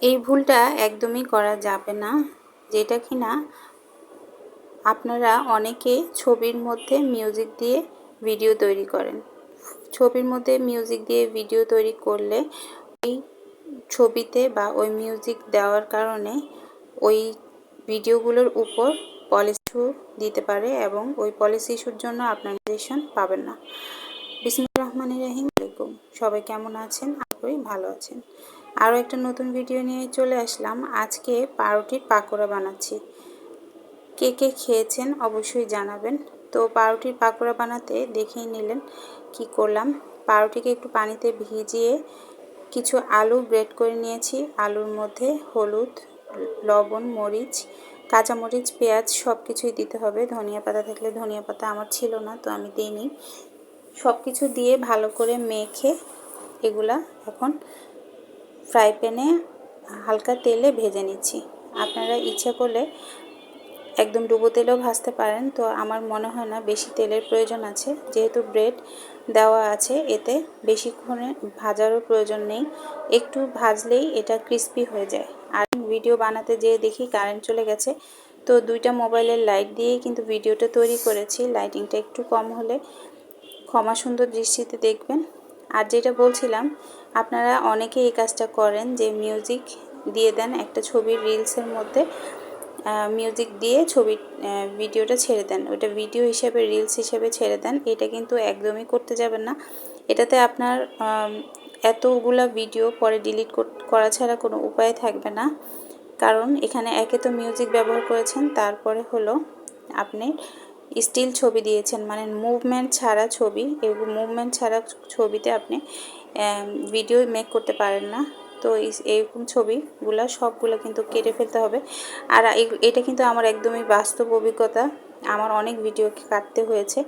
এই ভুলটা একদমই করা যাবে না। যেটা কি না আপনারা অনেকে ছবির মধ্যে মিউজিক দিয়ে ভিডিও তৈরি করেন। ছবির মধ্যে মিউজিক দিয়ে ভিডিও তৈরি করলে ওই ছবিতে বা ওই মিউজিক দেওয়ার কারণে ওই ভিডিওগুলোর উপর পলিসি দিতে পারে এবং ওই পলিসি ইস্যুর জন্য আপনার পাবেন না। বিসমুর রহমান রাহিম। আলাইকুম। সবাই কেমন আছেন? আশা ভালো আছেন। আরও একটা নতুন ভিডিও নিয়ে চলে আসলাম। আজকে পাউরুটির পাকোড়া বানাচ্ছি। কে কে খেয়েছেন অবশ্যই জানাবেন। তো পাউরুটির পাকোড়া বানাতে দেখেই নিলেন কি করলাম। পাউরুটিকে একটু পানিতে ভিজিয়ে কিছু আলু গ্রেট করে নিয়েছি। আলুর মধ্যে হলুদ, লবণ, মরিচ, কাঁচামরিচ, পেঁয়াজ সব কিছুই দিতে হবে। ধনিয়া পাতা থাকলে ধনিয়া পাতা আমার ছিল না, তো আমি দিইনি। সব কিছু দিয়ে ভালো করে মেখে এগুলা এখন ফ্রাই প্যানে হালকা তেলে ভেজে নিচ্ছি। আপনারা ইচ্ছা করলে একদম ডুবো তেলেও ভাজতে পারেন। তো আমার মনে হয় না বেশি তেলের প্রয়োজন আছে। যেহেতু ব্রেড দেওয়া আছে, এতে বেশিক্ষণে ভাজারও প্রয়োজন নেই। একটু ভাজলেই এটা ক্রিস্পি হয়ে যায়। আর ভিডিও বানাতে যেয়ে দেখি কারেন্ট চলে গেছে। তো দুইটা মোবাইলের লাইট দিয়েই কিন্তু ভিডিওটা তৈরি করেছি। লাইটিংটা একটু কম হলে ক্ষমা সুন্দর দৃষ্টিতে দেখবেন। আর যেটা বলছিলাম, আপনারা অনেকে এই কাজটা করেন যে মিউজিক দিয়ে দেন একটা ছবির রিলসের মধ্যে মিউজিক দিয়ে ছবি ভিডিওটা ছেড়ে দেন। ওটা ভিডিও হিসেবে রিলস হিসেবে ছেড়ে দেন। এটা কিন্তু একদমই করতে যাবেন না। এটাতে আপনার এতগুলা ভিডিও পরে ডিলিট করা ছাড়া কোনো উপায় থাকবে না। কারণ এখানে একে তো মিউজিক ব্যবহার করেছেন, তারপরে হলো আপনি স্টিল ছবি দিয়েছেন। মানে মুভমেন্ট ছাড়া ছবি। এগুলো মুভমেন্ট ছাড়া ছবিতে আপনি ভিডিও মেক করতে পারেন না। তো এইরকম ছবিগুলো সবগুলো কিন্তু কেটে ফেলতে হবে। আর এটা কিন্তু আমার একদমই বাস্তব অভিজ্ঞতা। আমার অনেক ভিডিও কাটতে হয়েছে।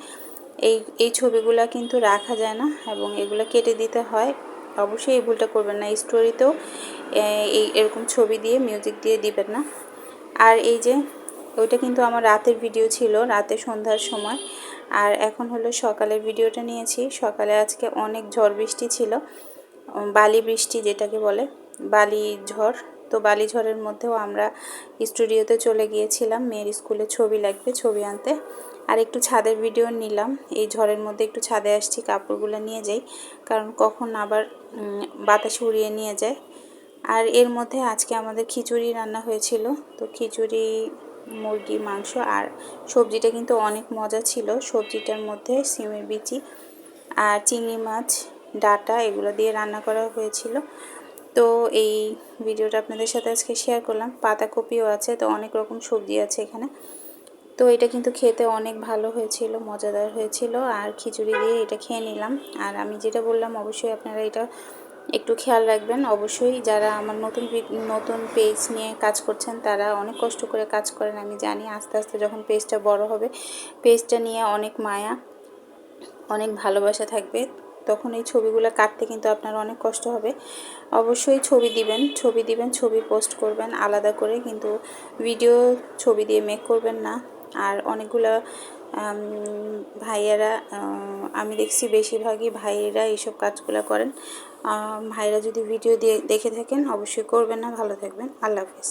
এই এই ছবিগুলো কিন্তু রাখা যায় না এবং এগুলো কেটে দিতে হয়। অবশ্যই এই ভুলটা করবেন না। স্টোরিতেও এই, এরকম ছবি দিয়ে মিউজিক দিয়ে দিবেন না। আর এই যে ওইটা কিন্তু আমার রাতের ভিডিও ছিল, রাতে সন্ধ্যার সময়। আর এখন হলো সকালের ভিডিওটা নিয়েছি। সকালে আজকে অনেক ঝড় বৃষ্টি ছিল। বালি বৃষ্টি যেটাকে বলে, বালি ঝড়। তো বালি ঝড়ের মধ্যেও আমরা স্টুডিওতে চলে গিয়েছিলাম। মেয়ের স্কুলে ছবি লাগবে, ছবি আনতে। আর একটু ছাদের ভিডিও নিলাম। এই ঝড়ের মধ্যে একটু ছাদে আসছি, কাপড়গুলো নিয়ে যাই। কারণ কখন আবার বাতাসে উড়িয়ে নিয়ে যায়। আর এর মধ্যে আজকে আমাদের খিচুড়ি রান্না হয়েছিল। তো খিচুড়ি মুরগি, মাংস আর সবজিটা কিন্তু অনেক মজা ছিল। সবজিটার মধ্যে সিমের বিচি আর চিংড়ি মাছ, ডাটা এগুলো দিয়ে রান্না করা হয়েছিল। তো এই ভিডিওটা আপনাদের সাথে আজকে শেয়ার করলাম। পাতাকপিও আছে, তো অনেক রকম সবজি আছে এখানে। তো এটা কিন্তু খেতে অনেক ভালো হয়েছিল, মজাদার হয়েছিল। আর খিচুড়ি দিয়ে এটা খেয়ে নিলাম। আর আমি যেটা বললাম, অবশ্যই আপনারা এটা একটু খেয়াল রাখবেন। অবশ্যই যারা আমার নতুন নতুন পেজ নিয়ে কাজ করছেন, তারা অনেক কষ্ট করে কাজ করেন। আমি জানি আস্তে আস্তে যখন পেজটা বড় হবে পেজটা নিয়ে অনেক মায়া, অনেক ভালোবাসা থাকবে, তখন এই ছবিগুলো কাটতে কিন্তু আপনার অনেক কষ্ট হবে। অবশ্যই ছবি দিবেন ছবি দিবেন, ছবি পোস্ট করবেন আলাদা করে, কিন্তু ভিডিও ছবি দিয়ে মেক করবেন না। আর অনেকগুলো ভাইয়েরা আমি দেখছি বেশিরভাগই ভাইয়েরা এইসব কাজগুলো করেন। ভাইয়েরা যদি ভিডিও দিয়ে দেখে থাকেন, অবশ্যই করবেন না। ভালো থাকবেন। আল্লাহ হাফিজ।